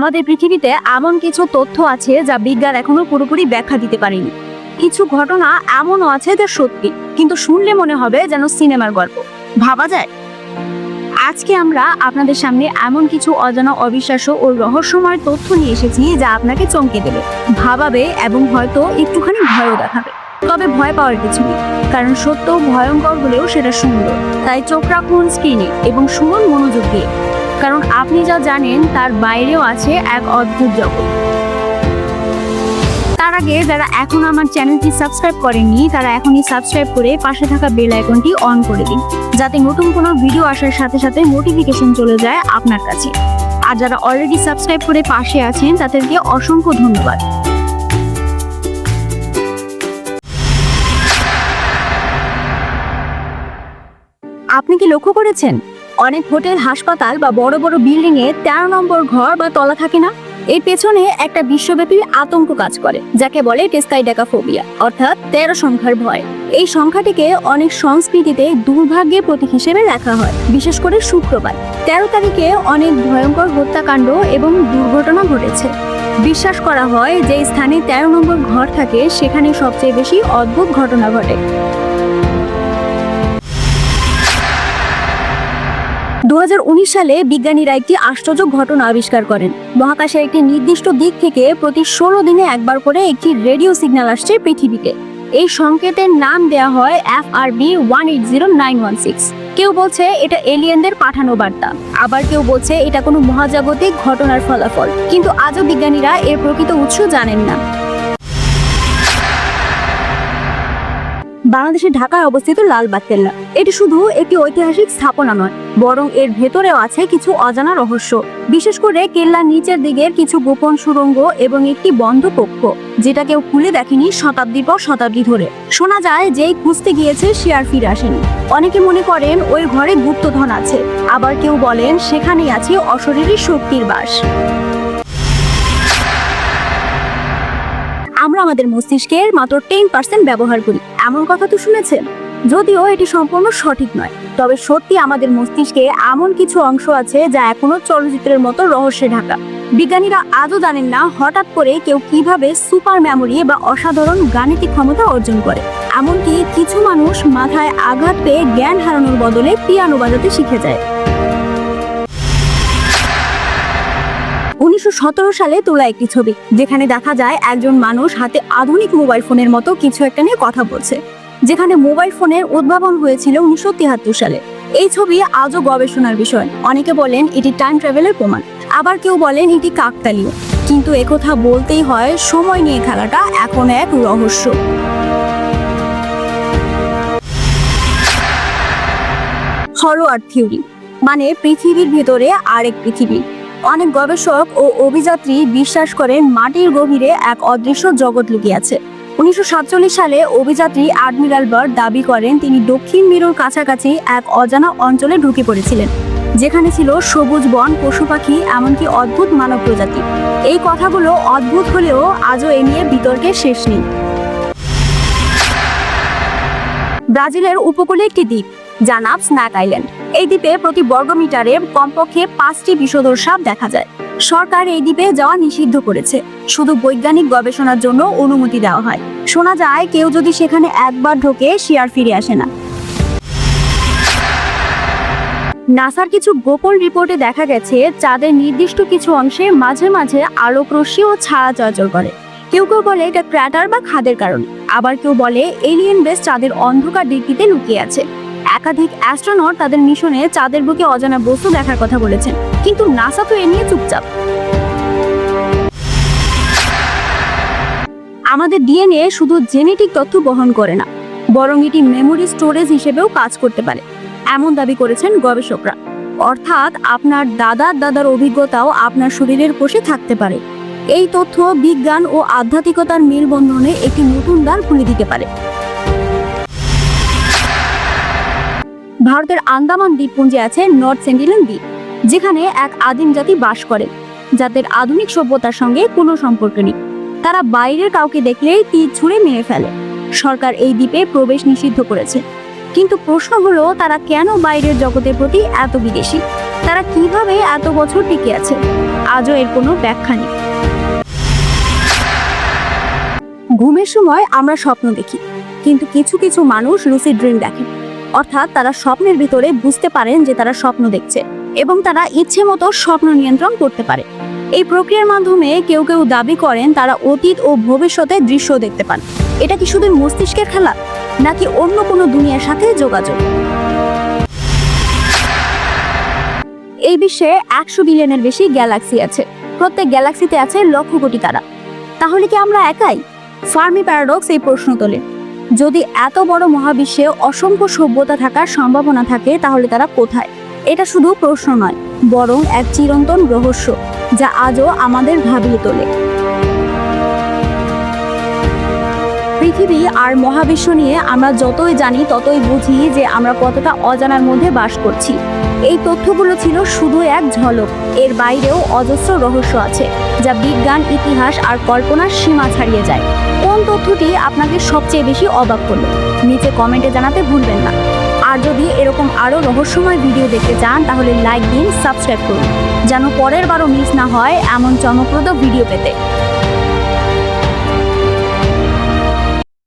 আমাদের পৃথিবীতে এমন কিছু তথ্য আছে যা বিজ্ঞান এখনও পুরোপুরি ব্যাখ্যা দিতে পারেনি। কিছু ঘটনা এমনও আছে যা সত্যি, কিন্তু শুনলে মনে হবে যেন সিনেমার গল্প। ভাবা যায়? আজকে আমরা আপনাদের সামনে এমন কিছু অজানা অবিশ্বাস্য ও রহস্যময় তথ্য নিয়ে এসেছি যা আপনাকে চমকে দেবে, ভাবাবে এবং হয়তো একটুখানি ভয়ও দেখাবে। তবে ভয় পাওয়ার কিছু নেই, কারণ সত্য ভয়ঙ্কর হলেও সেটা সুন্দর। তাই চোখ রাখুন স্ক্রিনে এবং শুনুন মনোযোগ দিয়ে। কারণ আপনি যা জানেন তার বাইরেও আছে এক অদ্ভুত জগৎ। তার আগে যারা এখন আমার চ্যানেলটি সাবস্ক্রাইব করেননি, তারা এখনই সাবস্ক্রাইব করে পাশে থাকা বেল আইকনটি অন করে দিন, যাতে নতুন কোনো ভিডিও আসার সাথে সাথে নোটিফিকেশন চলে যায় আপনার কাছে। আর যারা অলরেডি সাবস্ক্রাইব করে পাশে আছেন, তাদেরকে অসংখ্য ধন্যবাদ। আপনি কি লক্ষ্য করেছেন? অনেক হোটেল, হাসপাতাল বা বড় বড় বিল্ডিং এ তেরো নম্বর ঘর বা তলা থাকে না? এর পেছনে একটা বিশ্বব্যাপী আতঙ্ক কাজ করে, যাকে বলে টেস্কাইডাকাফোবিয়া, অর্থাৎ তেরো সংখ্যার ভয়। এই সংখ্যাটিকে অনেক সংস্কৃতিতে দুর্ভাগ্যের প্রতীক হিসেবে দেখা হয়, বিশেষ করে শুক্রবার। তেরো তারিখে অনেক ভয়ঙ্কর হত্যাকাণ্ড এবং দুর্ঘটনা ঘটেছে। বিশ্বাস করা হয় যে স্থানে তেরো নম্বর ঘর থাকে, সেখানে সবচেয়ে বেশি অদ্ভুত ঘটনা ঘটে। দু হাজার উনিশ সালে বিজ্ঞানীরা একটি আশ্চর্য ঘটনা আবিষ্কার করেন। মহাকাশের একটি নির্দিষ্ট দিক থেকে প্রতি ষোলো দিনে একবার করে একটি রেডিও সিগন্যাল আসছে পৃথিবীতে। এই সংকেতের নাম দেওয়া হয় F R B one eight zero nine one six. কেউ বলছে এটা এলিয়েনদের পাঠানো বার্তা। আবার কেউ বলছে এটা কোনো মহাজাগতিক ঘটনার ফলাফল। কিন্তু আজও বিজ্ঞানীরা এর প্রকৃত উৎস জানেন না। বাংলাদেশের ঢাকায় অবস্থিত লালবাগ কেল্লা এটি শুধু একটি ঐতিহাসিক স্থাপনা নয়, বরং এর ভেতরেও আছে কিছু অজানা রহস্য। বিশেষ করে কেল্লার নিচের দিকের কিছু গোপন সুড়ঙ্গ এবং একটি বন্ধ কক্ষ, যেটা কেউ খুলে দেখেনি শতাব্দীর পর শতাব্দী ধরে। শোনা যায় যেই খুঁজতে গিয়েছে সে আর ফিরে আসেনি। অনেকে মনে করেন ওই ঘরে গুপ্তধন আছে, আবার কেউ বলেন সেখানেই আছে অশরীরী শক্তির বাস। আমরা আমাদের মস্তিষ্কের মাত্র টেন পার্সেন্ট ব্যবহার করি এমন কথা তো শুনেছেন? যদিও এটি সম্পূর্ণ সঠিক নয়। তবে সত্যি আমাদের মস্তিষ্কে এমন কিছু অংশ আছে যা এখনও চলচ্চিত্রের মতো রহস্যে ঢাকা। বিজ্ঞানীরা আজও জানেন না হঠাৎ করে কেউ কীভাবে সুপার মেমোরি বা অসাধারণ গাণিতিক ক্ষমতা অর্জন করে। এমনকি কিছু মানুষ মাথায় আঘাত পেয়ে জ্ঞান হারানোর বদলে পিয়ানো বাজাতে শিখে যায়। উনিশশো সতেরো সালে তোলা একটি ছবি, যেখানে দেখা যায় একজন মানুষ হাতে আধুনিক মোবাইল ফোনের মতো কিছু একটা নিয়ে কথা বলছে। যেখানে মোবাইল ফোনের উদ্ভাবন হয়েছিল উনিশশো তিয়াত্তর সালে। এই ছবি আজও গবেষণার বিষয়। অনেকে বলেন এটি টাইম ট্রাভেলের প্রমাণ। আবার কেউ বলেন এটি কাকতালীয়। কিন্তু একথা বলতেই হয় সময় নিয়ে খেলাটা এখন এক রহস্য। আর থিওরি মানে পৃথিবীর ভিতরে আরেক পৃথিবী। অনেক গবেষক ও অভিযাত্রী বিশ্বাস করেন মাটির গভীরে এক অদৃশ্য জগৎ লুকিয়ে আছে। উনিশশো সাতচল্লিশ সালে অভিযাত্রী আডমিরাল বার্ড দাবি করেন, তিনি দক্ষিণ মেরুর কাছাকাছি এক অজানা অঞ্চলে ঢুকে পড়েছিলেন, যেখানে ছিল সবুজ বন, পশু পাখি, এমনকি অদ্ভুত মানব প্রজাতি। এই কথাগুলো অদ্ভুত হলেও আজও এ নিয়ে বিতর্কের শেষ নেই। ব্রাজিলের উপকূলে একটি দ্বীপ, যার নাম স্ন্যাক আইল্যান্ড। এই দ্বীপে প্রতি বর্গমিটারে কমপক্ষে পাঁচটি বিষধর সাপ দেখা যায়। সরকার এই দ্বীপে যাওয়া নিষিদ্ধ করেছে। শুধু বৈজ্ঞানিক গবেষণার জন্য অনুমতি দেওয়া হয়। শোনা যায়, কেউ যদি সেখানে একবার ঢোকে, সে আর ফিরে আসে না। নাসার কিছু গোপন রিপোর্টে দেখা গেছে, চাঁদের নির্দিষ্ট কিছু অংশে মাঝে মাঝে আলোক রশ্মি ও ছায়া চলাচল করে। কেউ কেউ বলে এটা ক্র্যাটার বা খাদের কারণে। আবার কেউ বলে এলিয়েন বেস চাঁদের অন্ধকার দিকটিতে লুকিয়ে আছে। একাধিক অ্যাস্ট্রোনট তাদের মিশনে চাঁদের বুকে অজানা বস্তু দেখার কথা বলেছেন। কিন্তু নাসা তো এ নিয়ে চুপচাপ। আমাদের ডিএনএ শুধু জেনেটিক তথ্য বহন করে না, বরং এটি মেমোরি স্টোরেজ হিসেবেও কাজ করতে পারে, এমন দাবি করেছেন গবেষকরা। অর্থাৎ আপনার দাদার দাদার অভিজ্ঞতাও আপনার শরীরের কোষে থাকতে পারে। এই তথ্য বিজ্ঞান ও আধ্যাত্মিকতার মেলবন্ধনে একটি নতুন দ্বার খুলে দিতে পারে। ভারতের আন্দামান দ্বীপপুঞ্জে আছে নর্থ সেন্টিনেল দ্বীপ যেখানে এক আদিম জাতি বাস করে, যাদের আধুনিক সভ্যতার সঙ্গে কোনো সম্পর্ক নেই। তারা বাইরের কাউকে দেখলেই তীর ছুঁড়ে মেরে ফেলে। সরকার এই দ্বীপে প্রবেশ নিষিদ্ধ করেছে। কিন্তু প্রশ্ন হলো, তারা কেন বাইরের জগতের প্রতি এত বিদেশি? তারা কীভাবে এত বছর টিকে আছে? আজও এর কোনো ব্যাখ্যা নেই। ঘুমের সময় আমরা স্বপ্ন দেখি, কিন্তু কিছু কিছু মানুষ লুসিড ড্রিম দেখেন অর্থাৎ তারা স্বপ্নের ভিতরে বুঝতে পারেন যে তারা স্বপ্ন দেখছে এবং তারা ইচ্ছে মতো স্বপ্ন নিয়ন্ত্রণ করতে পারে। এই প্রক্রিয়ার মাধ্যমে কেউ কেউ দাবি করেন তারা অতীত ও ভবিষ্যতে দৃশ্য দেখতে পান। এটা কি শুধু মস্তিষ্কের খেলা, নাকি অন্য কোনো দুনিয়ার সাথে যোগাযোগ? এই বিশ্বে একশো বিলিয়নের বেশি গ্যালাক্সি আছে। প্রত্যেক গ্যালাক্সিতে আছে লক্ষ কোটি তারা। তাহলে কি আমরা একাই? ফার্মি প্যারাডক্স এই প্রশ্ন তোলে। যদি এত বড় মহাবিশ্বে অসংখ্য সভ্যতা থাকার সম্ভাবনা থাকে, তাহলে তারা কোথায়? এটা শুধু প্রশ্ন নয়, বরং এক চিরন্তন রহস্য, যা আজও আমাদের ভাবিয়ে তোলে। পৃথিবী আর মহাবিশ্ব নিয়ে আমরা যতই জানি, ততই বুঝি যে আমরা কতটা অজানার মধ্যে বাস করছি। এই তথ্যগুলো ছিল শুধু এক ঝলক, এর বাইরেও অজস্র রহস্য আছে, যা বিজ্ঞান, ইতিহাস আর কল্পনার সীমা ছাড়িয়ে যায়। কোন তথ্যটি আপনাকে সবচেয়ে বেশি অবাক করল। নিচে কমেন্টে জানাতে ভুলবেন না। আর যদি এরকম আরও রহস্যময় ভিডিও দেখতে চান, তাহলে লাইক দিন, সাবস্ক্রাইব করুন। যেন পরের বারও মিস না হয় এমন চমকপ্রদ ভিডিও পেতে।